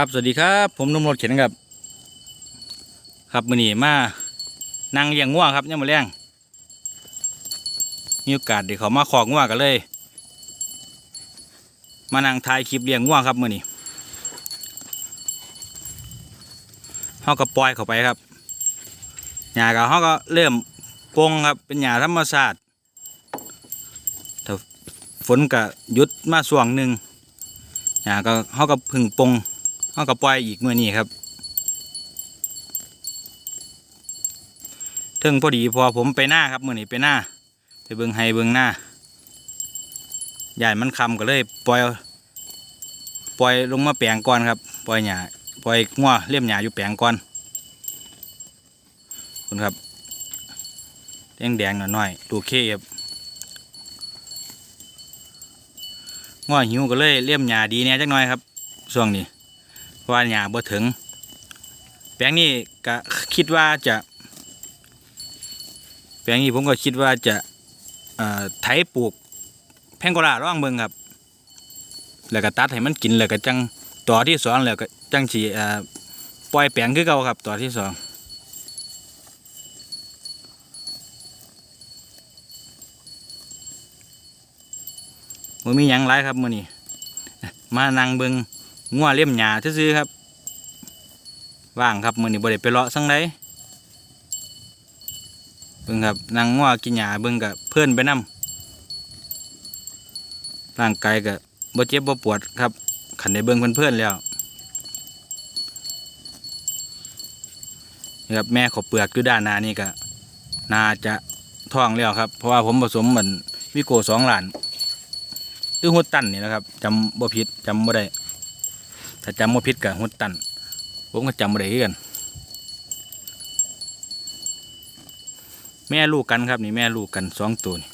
ครับสวัสดีครับ ผมนุ่มรถเข็นครับ ครับมือนี้มานั่งเลี้ยงงัวงครับเนี่ยมาเลี้ยงมีโอกาสเดี๋ยวเขามาขอกงัวงกันเลย มานั่งถ่ายคลิปเลี้ยงงัวงครับมือนี้เขาก็ปล่อยเข้าไปครับหญ้าก็เขาก็เริ่มกงครับเป็นหญ้าธรรมชาติถ้าฝนก็หยุดมาส่วงหนึ่งหญ้าก็เขาก็พึ่งปง เขาก็ปล่อยอีกมื่อนี้ครับถึงพอดีพอผมไปหน้าครับมื่อนี้ไปหน้า ไปเบิงไฮเบิงหน้าใหญ่มันคำก็เลยปล่อยปล่อยลงมาแปลงก่อนครับปล่อยหญ้าปล่อยงัวเลี่ยมหญ้าอยู่แปลงก่อนคุณครับแดงแดงหน่อยๆดูเคครับงัวหิวก็เลยเลี่ยมหญ้าดีเนี่ยจักหน่อยครับช่วงนี้ ว่าหญ้าบ่ถึง แปลงนี้ก็คิดว่าจะ แปลงนี้ผมก็คิดว่าจะไถปลูกแพงโกลาร่องเบิ่งครับ แล้วก็ตัดให้มันกินแล้วก็จังต่อที่สองแล้วก็จังสิเอ่ปล่อยแปลงคือเก่าครับต่อที่สองบ่มีหยังหลายครับมื้อนี้มานั่งเบิ่ง งัวเลี้ยมหญ้าซื่อครับว่างครับมือนี้บ่ได้ไปเลาะสังใดเบิ่งครับนั่งงัวกินหญ้าเบิ่งก็เพิ่อนไปนํร่างกายก็บ่เจ็บบ่ปวดครับ ขันได้เบิ่งเพิ่อนๆแล้วครับแม่ขอเปลือกอยู่ด้านหน้านี่ก็น่าจะท้องแล้วครับ เพราะว่าผมผสมเหมือนวิโก้สองหลานหรือฮุดตันนี่นะครับจำบ่ผิดจำบ่ได้ ถ้าจำว่าพิษกับหุดตันผมก็จำไม่ได้กัน แม่ลูกกันครับนี่แม่ลูกกันสองตัวนี่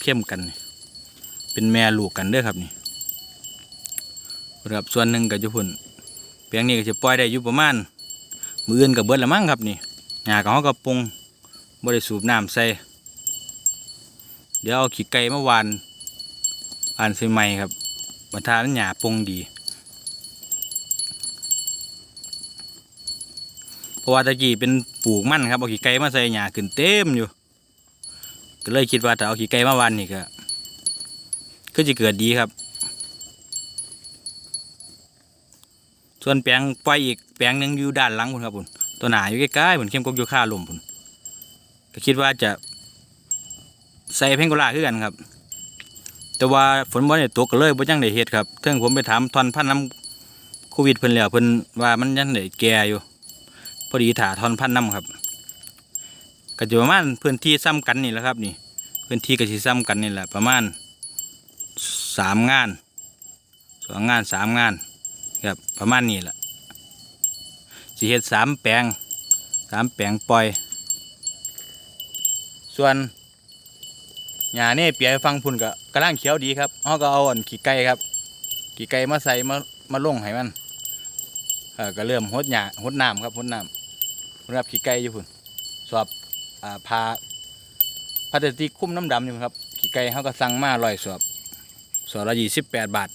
เข้มกันนี่เป็นแม่ลูกกันเด้อครับนี่ครับส่วนหนึ่งกับจุพุ่นเพียงนี้ก็จะปล่อยได้อยู่ประมาณมืออื่นกับเบิดละมั้งครับนี่หญ้าของเขาก็ปรุงบ่ได้สูบน้ำใส่เดี๋ยวเอาขี้ไก่เมาวานวานใส่ไม้ครับบัทามันหญ้าปุงดี เพ ราะว่าตะกี้เป็นปลูกมั่นครับเอาขี้ไก่มาใส่หญ้าขึ้นเต็มอยู่ ก็เลยคิดว่าถ้าเอาขี้ไก่มาวันนี่ก็ก็จะเกิดดีครับ ส่วนแปลงปล่อยอีกแปลงหนึงอยู่ด้านหลังพุ่นครับพุ่นตัวหนาอยู่ใกล้ๆพุ่นเข้มกกอยู่ข้าลมพุ่นก็คิดว่าจะใส่เพ่งโกลาคือกันครับ แต่ว่าฝนบ่ได้ตกก็เลยบ่ยังได้เฮ็ดครับเทิงผมไปถามทอนพันน้ำโควิดเพิ่นแล้วเพิ่นว่ามันยังได้แก่อยู่ พอดีถาทอนพันน้ำครับก็จะประมาณพื้นที่ซ้ำกันนี่แหละครับนี่พื้นที่ก็สิซ้ำกันนี่แหละประมาณสามงานสองงานสามงานครับประมาณนี้แหละสิเฮ็ดสามแปลงสามแปลงปล่อย ส่วนหญ้านี่เปียฟังพุ่นก็กำลังเขียวดีครับเขาก็เอาอันขี้ไก่ครับขี้ไก่มาใส่มามาลงให้มันเออก็เริ่มหดหญ้าหดน้ำครับหดน้ำ พุ่นครับขี้ไก่อยู่พุ่สอบอ่าพาพลาสติกคุ้มน้ำดำอยู่ครับขี้ไก่เขาก็สั่งมาลอยสอบสอบละยี่สิบแปดบาท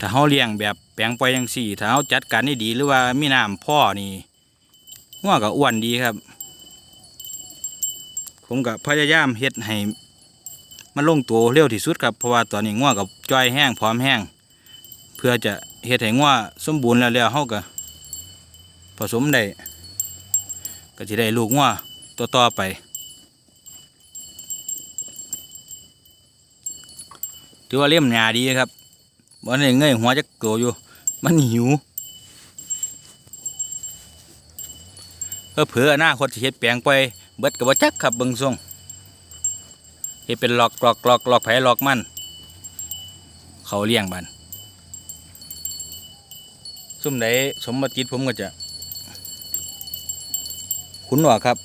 ถ้าเขาเลี้ยงแบบแปลงปล่อยยังสี่ถ้าเขาจัดการได้ดีหรือว่ามีน้ำพ่อนี่หัวก็อ้วนดีครับ ผมก็พยายามเฮ็ดให้ มันลงตัวเร็วที่สุดครับเพราะว่าตอนนี้งัวกับจ้อยแห้งพร้อมแห้ง เพื่อจะเฮ็ดให้งัวสมบูรณ์แล้วแล้วเฮาก็ผสมได้ก็สิได้ลูกงัวต่อต่อไป ถือว่าเลี้ยมหญ้าดีครับบ่ได้เงยหัวจักตัวอยู่ มันหิวเออเผื่ออนาคตสิเฮ็ดแปลงไปเบิดก็บ่จักครับเบิงทรง เฮ็ดเป็นหลอกหลอกหลอกหลอกไผหลอกมัน เขาเลี้ยงบันซุ่มใดสมบัติผมก็จะ ขุนออกครับ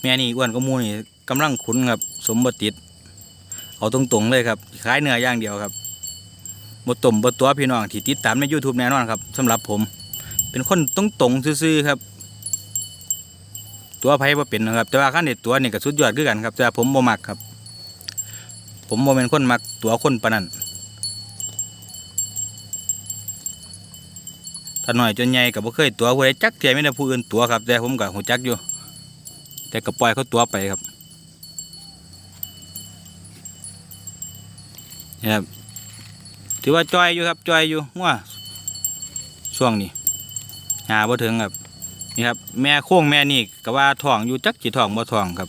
แม่นี่อ้วนก็มูนี่กำลังขุนครับ สมบัติเอาตรงๆเลยครับขายเนื้อย่างเดียวครับบต้มบตัวพี่น้องที่ติดตามใน YouTube แน่นอนครับสำหรับผม เป็นคนตรงๆซื่อๆครับ ตัวไผบ่เป็นนะครับ แต่ว่าขั้นเด็ดตัวนี่ก็สุดยอดคือกันครับ แต่ผมบ่มักครับ ผมบ่เป็นคนมักตัวคนปนนั้นถ้าหน้อยจนใหญ่ก็บ่เคยตัวผู้ใดจักเที่ยมีแต่ผู้อื่นตัวครับ แต่ผมก็ฮู้จักอยู่ แต่ก็ปล่อยเขาตัวไปครับนี่ครับถือว่าจอยอยู่ครับจอยอยู่งัวช่วงนี้หาบ่ถึงครับ นี่ครับแม่โค้งแม่นี่ก็ว่าทองอยู่จักจีทองบ่ทองครับ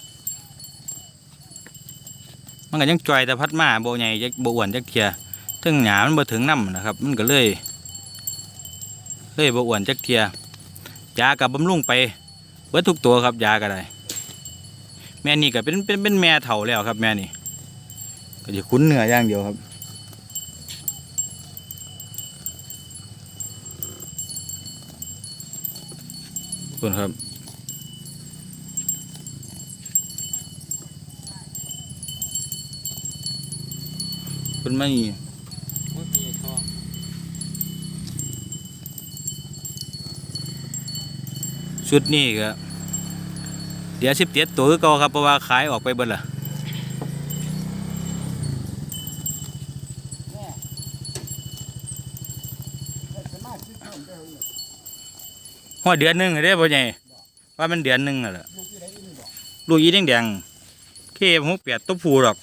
มันก็ยังจอยแต่พัดมาโบใหญ่จักบ่อ้วนจักเทียถึงหยามันบ่ถึงน้ำนะครับ มันก็เลยเลยบ่อ้วนจักเทียยากับบำรุงไปเบิดทุกตัวครับยาก็ได้แม่นี่ก็เป็นเป็นเป็นแม่เฒ่าแล้วครับ แม่นี่ก็จะคุ้นเนื้ออย่างเดียวครับ คุณครับคุณไม่ว่ามีทองชุดนี้ก็เดี๋ยวสิบเจ็ดตัวคือเก่าครับเพราะว่าขายออกไปเบิดละแม่แต่สมาชิกเพิ่มได้เลย หัวเดือนหนึ่งได้ป่ะไงว่ามันเดือนหนึ่งน่ะแหละลูกที่ไหนนี่บอกลูกยีแดงแดงเคมหกเปียดตัวผูหรอก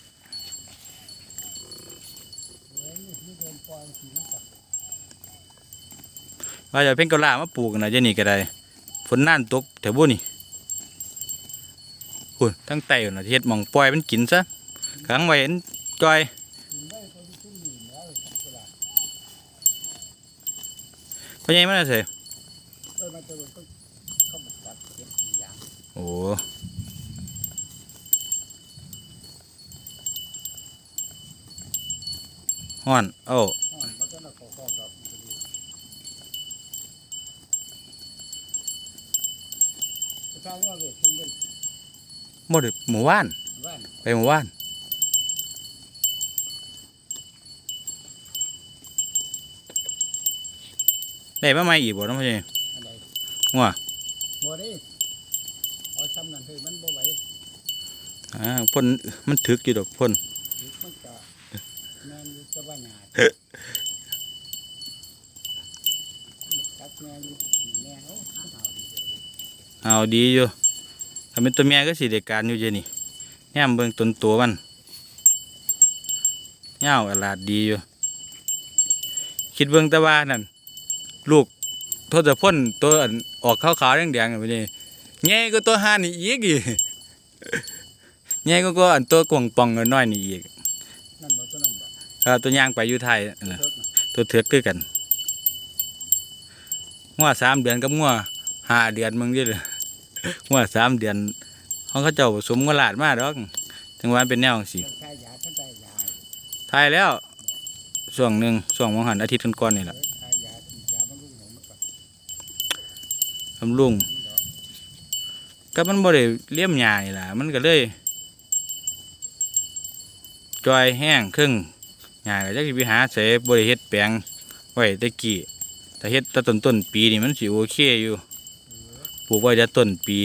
ว่าจะเพ่งกะลามาปลูกนะเจนี่ก็ได้ฝนน่านตกแถวบุนี่คุณทั้งไตอยู่นะเฮ็ดมองปล่อยมันกินซะขังไว้จอยเพราะไงไมันน่ะเสย เออมันจะโดนก็เข้ามาจับเก็บกี่อย่างโอ้ฮ้อนเอ้าอ๋อมันจะน่าขอข้อกับจะทำว่าเกิดขึ้นเป็นหมดหมู่บ้าน บ้านไปหมู่บ้านได้มาใหม่อีกบ่น้องพ่อใหญ่ งัวบ่ได้เอาซ้ำนั่นเถอะมันบ่ไหวอ่าพ่นมันถึกอยู่ดอกพ่นมันก็แม่นอยู่แตะว่าหยาดจักแม่อยู่แม่เอาหาเอาดีเด้อเอาดีอยู่ถ้าเป็นตัวเมียก็สิเด็กการอยู่เจนี่แง่มเบิ่งต้นตัวมันเงาวอลาดดีอยู่ คิดเบิ่งแต่ว่านั่นลูกโทษจะพ่นตัวอันออกขาวๆแดงๆแบบนี้แง่ก็ตัวห้านี่อีกอีกแง่ก็ก็อันตัวกวางปองน้อยๆนี่อีกนั่นบ่ตัวนั้นบ่เออตัวย่างไปอยู่ไทยนั่นล่ะเถิกน่ะตัวเถือกคือกันงัวสามเดือนกับงัวห้าเดือนมึงดิเลยงัวสามเดือนเขาเขาเจ้าผสมงัวหลาดมาดอกจังหวะเป็นแนวสิเถิกทายยาท่านทายยาทายแล้ว ช่วงหนึ่งช่วงมงหันอาทิตย์ก่อนๆนี่แหละ เถิกทายยาฉีดยาบำรุงหัวมันก็ บำรุงก็มันบ่ได้เลี้ยมหญ้านี่ล่ะมันก็เลยจอยแห้งครึ่งหญ้าก็จักสิไปหาเสบ่ได้เฮ็ดแปลงไว้ตะกี้แต่เฮ็ดแตะต้นต้นปีนี่มันสิโอเคอยู่ปลูกไว้แต่ต้นปี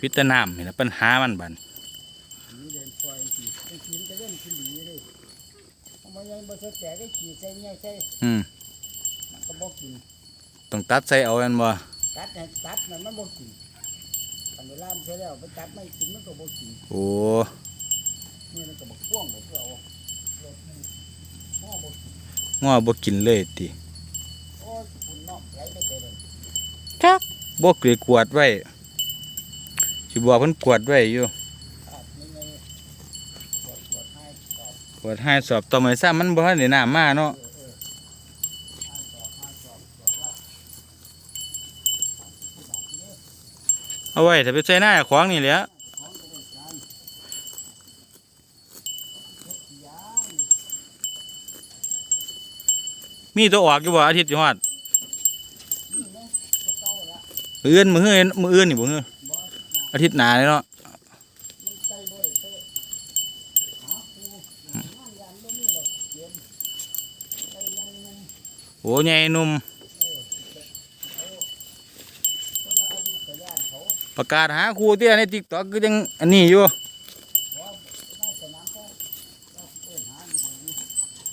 พิจน้ำนี่ล่ะปัญหามันบัดนี่เดินปล่อยสิจังกินก็เล่นกินดีเลยเอามายังบ่สดแต่ได้ขี่ใส่ใหญ่ใส่อืมมันก็บ่กินต้องตัดใส่เอาอันบ่ ตัดให้ตัดนั่นมันบ่กินคันเวลามันเสร็จแล้วไปตัดไม่กินมันก็บ่กินโอ้มื้อนั้นก็บ่พ่วงบ่เพื่อเอารถนี่พ่อบ่กินง้อบ่กินเลยติโอ้ยคุณนอกไหลไปเจอเลยบ่เกลือกวดไว้สิบอกเพิ่นกวดไว้อยู่ขาดยังไงปวดปวดให้ตอบกวดให้สอบต่อมาซ้ำมันบ่ทันได้น้ำมาเนาะเออเออให้ตอบให้ตอบตอบว่าบาทนี้ เอาไว้ถ้าไปใส่หน้าของนี่แหละของก็ได้การเฮ็ดยมีตัวออกอยู่บ่อาทิตย์อยู่ฮอดนี่นะตัวเก่าละมื้ออื่นมื้ออื่นมื้ออื่นนี่บ่ฮืออาทิตย์หนาเลยเนาะมันใจบ่ได้เตะหาปูหางานยามบ่มีดอกเกมใจยังนุ่มโอ้ใหญ่นุ่ม เออเอาคนละอายุกับญาติเขา ประกาศหาครูเตี้ยในติ๊กต็อกก็ยังอันนี้อยู่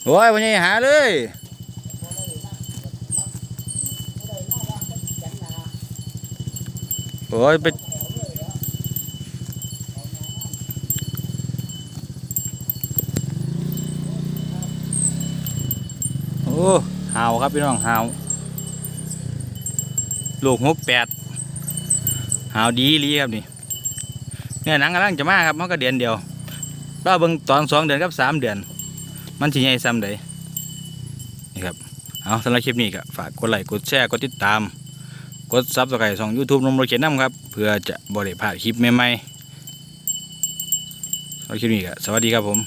โอ้ยวันนี้หาเลยโอ้ยไปแถวเลยแล้วเอาหน้าน้ำโอ้หาวครับพี่น้องหาวลูกหกแปด หาวดีอีหลีครับนี่เนี่ยหนังกำลังจะมาครับมันก็เดือนเดียวเราเบิ่งตอนสองเดือนกับสามเดือน มันสิใหญ่ซ้ำใดนี่ครับเอาสำหรับคลิปนี้ก็ฝากกดไลค์กดแชร์กดติดตาม กดซับสไครต์ช่อง YouTube นมโรเขียนน้ำครับ เพื่อจะบริพลาดคลิปใหม่ๆสำหรับคลิปนี้ก็สวัสดีครับผม